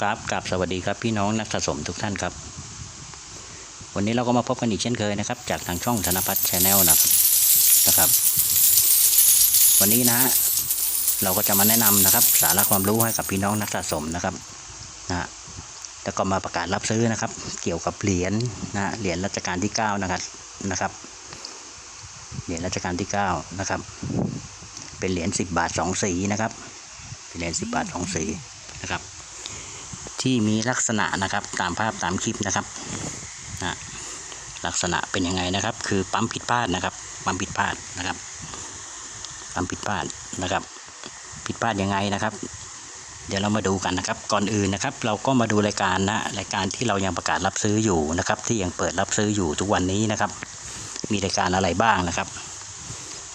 ครับกับสวัสดีครับพี่น้องนักสะสมทุกท่านครับ วันนี้เราก็มาพบกันอีกเช่นเคยนะครับ จากทางช่องธนพัฒน์ชาแนลนะครับนะครับ วันนี้นะฮะเราก็จะมาแนะนำนะครับ สาระความรู้ให้กับพี่น้องนักสะสมนะครับนะฮะแล้วก็มาประกาศรับซื้อนะครับ เกี่ยวกับเหรียญนะฮะเหรียญรัชกาลที่9นะครับนะครับเหรียญรัชกาลที่9นะครับ เป็นเหรียญ10 บาท 2 สีนะครับเป็นเหรียญ10 บาท 2 สีนะครับ ที่มีลักษณะนะครับตามภาพตามคลิปนะครับนะลักษณะเป็นยังไงนะครับ คือปั๊มผิดพลาดนะครับ ปั๊มผิดพลาดนะครับ ปั๊มผิดพลาดนะครับ ผิดพลาดยังไงนะครับ เดี๋ยวเรามาดูกันนะครับ ก่อนอื่นนะครับ เราก็มาดูรายการนะรายการที่เรายังประกาศรับซื้ออยู่นะครับ ที่ยังเปิดรับซื้ออยู่ทุกวันนี้นะครับ มีรายการอะไรบ้างนะครับ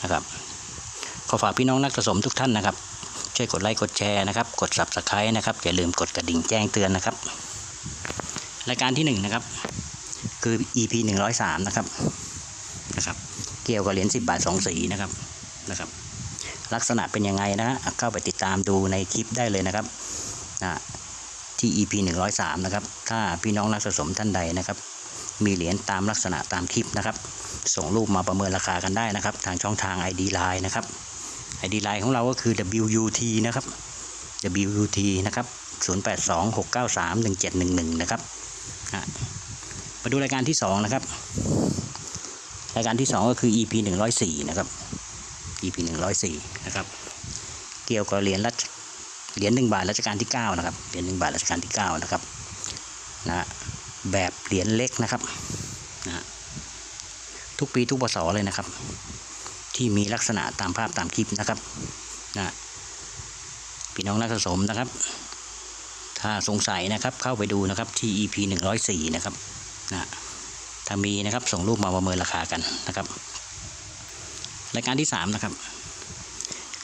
นะครับ ขอฝากพี่น้องนักสะสมทุกท่านนะครับ ช่วยกดไลค์กดแชร์นะครับ กด subscribe นะครับอย่าลืมกดกระดิ่งแจ้งเตือนนะครับ รายการที่1นะครับคือ EP 103 นะครับนะครับ เกี่ยวกับเหรียญ10 บาท 2 สีนะครับนะครับ ลักษณะเป็นยังไงนะฮะเข้าไปติดตามดูในคลิปได้เลยนะครับนะที่ EP 103 นะครับ ถ้าพี่น้องนักสะสมท่านใดนะครับ มีเหรียญตามลักษณะตามคลิปนะครับ ส่งรูปมาประเมินราคากันได้นะครับ ทางช่องทาง ID Line นะครับ ID Line ของเราก็คือ WUT นะครับ WUT นะครับ 0826931711 นะครับมาดูรายการที่ 2 นะครับ รายการที่ 2 ก็คือ EP 104 นะครับ EP 104 นะครับ เกี่ยวกับเหรียญรัชเหรียญ1บาทรัชกาลที่ 9 นะครับ เหรียญ1บาทรัชกาลที่ 9 นะครับ นะแบบเหรียญเล็กนะครับนะทุกปีทุกปศเลยนะครับ ที่มีลักษณะตามภาพตามคลิปนะครับนะพี่น้องนักสะสมนะครับ ถ้าสงสัยนะครับเข้าไปดูนะครับที่ EP 104 นะครับนะถ้ามีนะครับส่งรูปมาประเมินราคากันนะครับ รายการที่ 3 นะครับ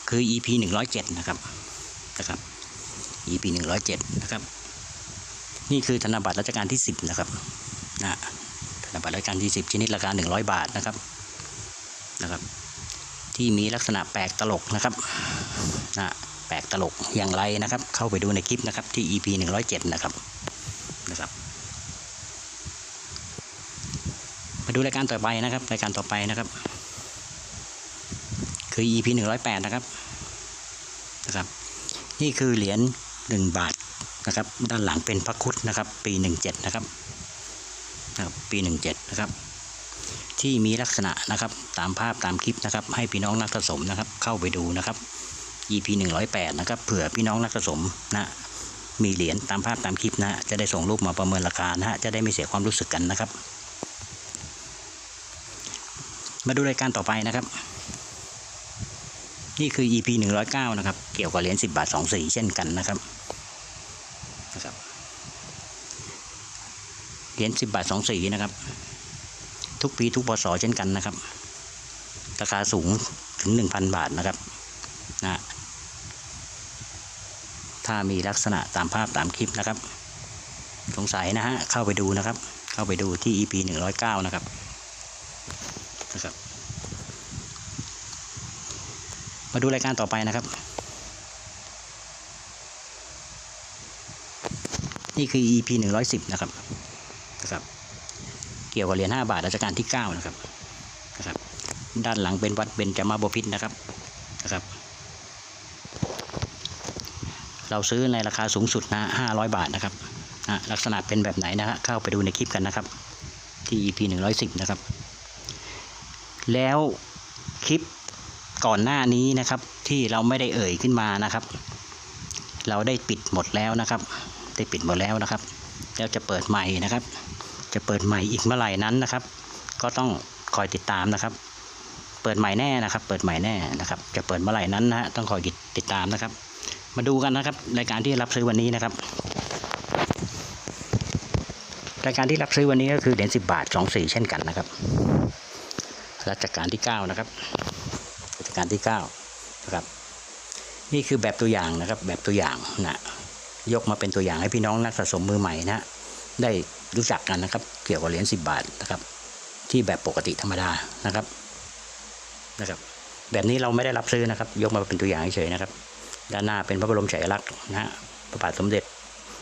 คือ EP 107 นะครับนะครับ EP 107 นะครับ นี่คือธนบัตรรัชกาลที่ 10 นะครับนะธนบัตรรัชกาลที่ 10 ชนิดราคา 100 บาทนะครับนะครับ ที่มีลักษณะแปลกตลกนะครับนะแปลกตลกอย่างไรนะครับ เข้าไปดูในคลิปนะครับที่ EP 107 นะครับนะครับ มาดูรายการต่อไปนะครับรายการต่อไปนะครับ คือ EP 108 นะครับนะครับ นี่คือเหรียญ1บาทนะครับ ด้านหลังเป็นพระคุดนะครับ ปี 17 นะครับนะครับปี 17 นะครับ ที่มีลักษณะนะครับตามภาพตามคลิปนะครับ ให้พี่น้องนักสะสมนะครับ เข้าไปดูนะครับ EP 108นะครับเผื่อพี่น้องนักสะสมนะมีเหรียญตามภาพตามคลิปนะจะได้ส่งรูปมาประเมินราคานะฮะจะได้ไม่เสียความรู้สึกกันนะครับ มาดูรายการต่อไปนะครับ นี่คือ EP 109นะครับเกี่ยวกับเหรียญ10 บาท 2 สีเช่นกันนะครับนะครับเหรียญ10 บาท 2 สีนะครับ ทุกปีทุกพศเช่นกันนะครับ ราคาสูงถึง 1,000 บาทนะครับนะถ้ามีลักษณะตามภาพตามคลิปนะครับ สงสัยนะฮะเข้าไปดูนะครับ เข้าไปดูที่ EP 109 นะครับนะครับ มาดูรายการต่อไปนะครับ นี่คือ EP 110 นะครับนะครับ กี่ยวกับเหรียญ5บาทรัชกาลที่9นะครับนะครับ ด้านหลังเป็นวัดเบญจมาบพิตรนะครับนะครับ เราซื้อในราคาสูงสุดนะ500 บาทนะครับนะลักษณะเป็นแบบไหนนะฮะเข้าไปดูในคลิปกันนะครับ ที่ EP 110 นะครับ แล้วคลิปก่อนหน้านี้นะครับที่เราไม่ได้เอ่ยขึ้นมานะครับ เราได้ปิดหมดแล้วนะครับ ได้ปิดหมดแล้วนะครับ แล้วจะเปิดใหม่นะครับ จะเปิดใหม่อีกเมื่อไหร่นั้นนะครับ ก็ต้องคอยติดตามนะครับ เปิดใหม่แน่นะครับ เปิดใหม่แน่นะครับ จะเปิดเมื่อไหร่นั้นนะฮะต้องคอยติดตามนะครับ มาดูกันนะครับรายการที่รับซื้อวันนี้นะครับรายการที่รับซื้อวันนี้ก็คือเหรียญ10บาท2สีเช่นกันนะครับรัชกาลที่9นะครับรัชกาลที่9นะครับ นี่คือแบบตัวอย่างนะครับ แบบตัวอย่างนะยกมาเป็นตัวอย่างให้พี่น้องนักสะสมมือใหม่นะ ได้รู้จักกันนะครับ เกี่ยวกับเหรียญ10 บาทนะครับ ที่แบบปกติธรรมดานะครับนะครับ แบบนี้เราไม่ได้รับซื้อนะครับ ยกมาเป็นตัวอย่างเฉยๆนะครับ ด้านหน้าเป็นพระบรมฉายาลักษณ์นะฮะพระบาทสมเด็จ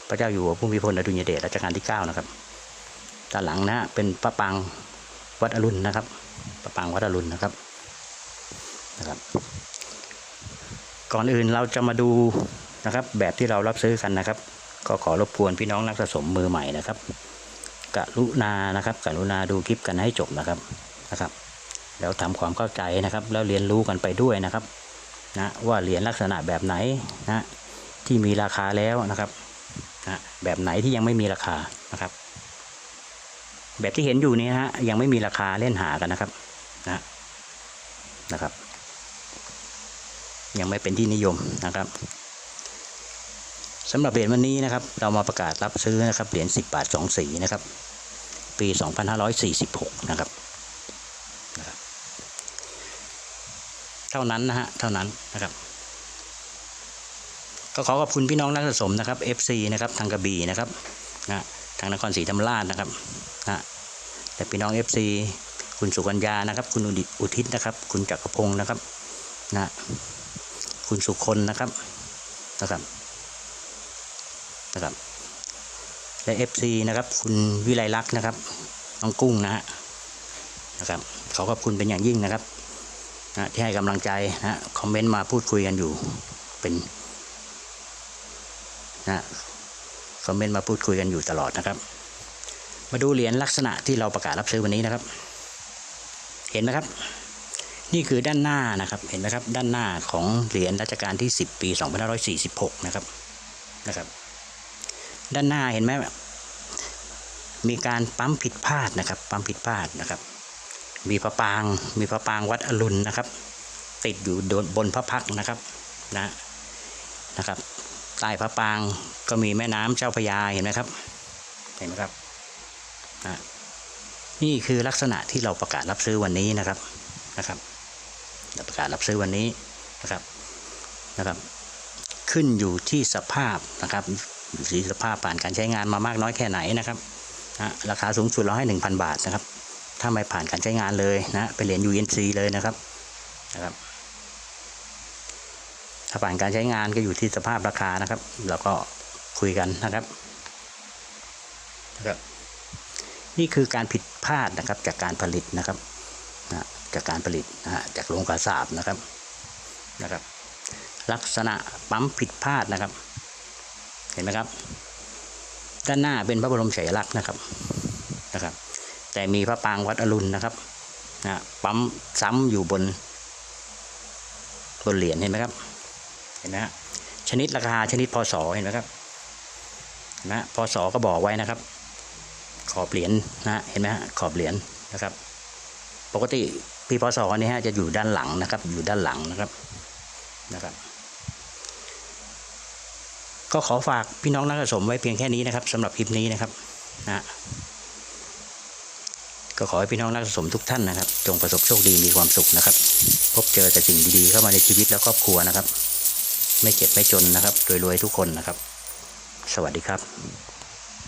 พระเจ้าอยู่หัวภูมิพลอดุลยเดชรัชกาลที่เก้านะครับด้านหลังนะฮะเป็นพระปางวัดอรุณนะครับพระปางวัดอรุณนะครับนะครับก่อนอื่นเราจะมาดูนะครับแบบที่เรารับซื้อกันนะครับ ก็ขอรบกวนพี่น้องนักสะสมมือใหม่นะครับกรุณานะครับกรุณาดูคลิปกันให้จบนะครับนะครับ แล้วทำความเข้าใจนะครับ แล้วเรียนรู้กันไปด้วยนะครับนะว่าเหรียญลักษณะแบบไหนนะที่มีราคาแล้วนะครับนะแบบไหนที่ยังไม่มีราคานะครับ แบบที่เห็นอยู่นี้นะฮะยังไม่มีราคาเล่นหากันนะครับนะนะครับ ยังไม่เป็นที่นิยมนะครับ สำหรับเหรียญวันนี้นะครับ เรามาประกาศรับซื้อนะครับเหรียญ10 บาท 2 สีนะครับ ปี 2546 นะครับ เท่านั้นนะฮะ เท่านั้นนะครับ ก็ขอขอบคุณพี่น้องนักสะสมนะครับ FC นะครับ ทางกระบี่นะครับนะทางนครศรีธรรมราชนะครับนะแต่พี่น้อง FC คุณสุกัญญานะครับ คุณอุทิศนะครับ คุณจักรพงศ์นะครับนะคุณสุคนนะครับนะครับ นะครับ และ FC นะครับ คุณวิไลลักษณ์นะครับน้องกุ้งนะฮะนะครับขอขอบคุณเป็นอย่างยิ่งนะครับนะที่ให้กำลังใจนะคอมเมนต์มาพูดคุยกันอยู่เป็นนะคอมเมนต์มาพูดคุยกันอยู่ตลอดนะครับ มาดูเหรียญลักษณะที่เราประกาศรับซื้อวันนี้นะครับ เห็นไหมครับ นี่คือด้านหน้านะครับ เห็นไหมครับ ด้านหน้าของเหรียญรัชกาลที่ 10 ปี 2546 นะครับ นะครับ ด้านหน้าเห็นไหมมีการปั๊มผิดพลาดนะครับ ปั๊มผิดพลาดนะครับ มีพระปาง มีพระปางวัดอรุณนะครับ ติดอยู่บนพระพักนะครับนะนะครับใต้พระปางก็มีแม่น้ำเจ้าพยาเห็นไหมครับ เห็นไหมครับนะนี่คือลักษณะที่เราประกาศรับซื้อวันนี้นะครับนะครับรประกาศรับซื้อวันนี้นะครับนะครับ ขึ้นอยู่ที่สภาพนะครับ อยู่ที่สภาพผ่านการใช้งานมามากน้อยแค่ไหนนะครับนะราคาสูงสุดเราให้ 1,000 บาทนะครับ ถ้าไม่ผ่านการใช้งานเลยนะไปเหรียน UNC เลยนะครับนะครับ ถ้าผ่านการใช้งานก็อยู่ที่สภาพราคานะครับแล้วก็คุยกันนะครับนะครับ นี่คือการผิดพลาดนะครับจากการผลิตนะครับนะจากการผลิตนะจากโรงกระสาบนะครับนะครับ ลักษณะปั๊มผิดพลาดนะครับ ห็นไหมครับ ด้านหน้าเป็นพระบรมฉายาลักษณ์นะครับนะครับ แต่มีพระปางวัดอรุณนะครับนะปั๊มซ้ำอยู่บนบนเหรียญเห็นไหมครับ เห็นไหมฮะชนิดราคาชนิดพศเห็นไหมครับนะพศก็บอกไว้นะครับ ขอบเหรียญนะฮะเห็นไหมฮะขอบเหรียญนะครับ ปกติปีพศนี้ฮะจะอยู่ด้านหลังนะครับ อยู่ด้านหลังนะครับนะครับ ก็ขอฝากพี่น้องนักสะสมไว้เพียงแค่นี้นะครับสำหรับคลิปนี้นะครับนะก็ขอให้พี่น้องนักสะสมทุกท่านนะครับ จงประสบโชคดีมีความสุขนะครับ พบเจอแต่สิ่งดีๆเข้ามาในชีวิตและครอบครัวนะครับ ไม่เจ็บไม่จนนะครับรวยๆทุกคนนะครับ สวัสดีครับ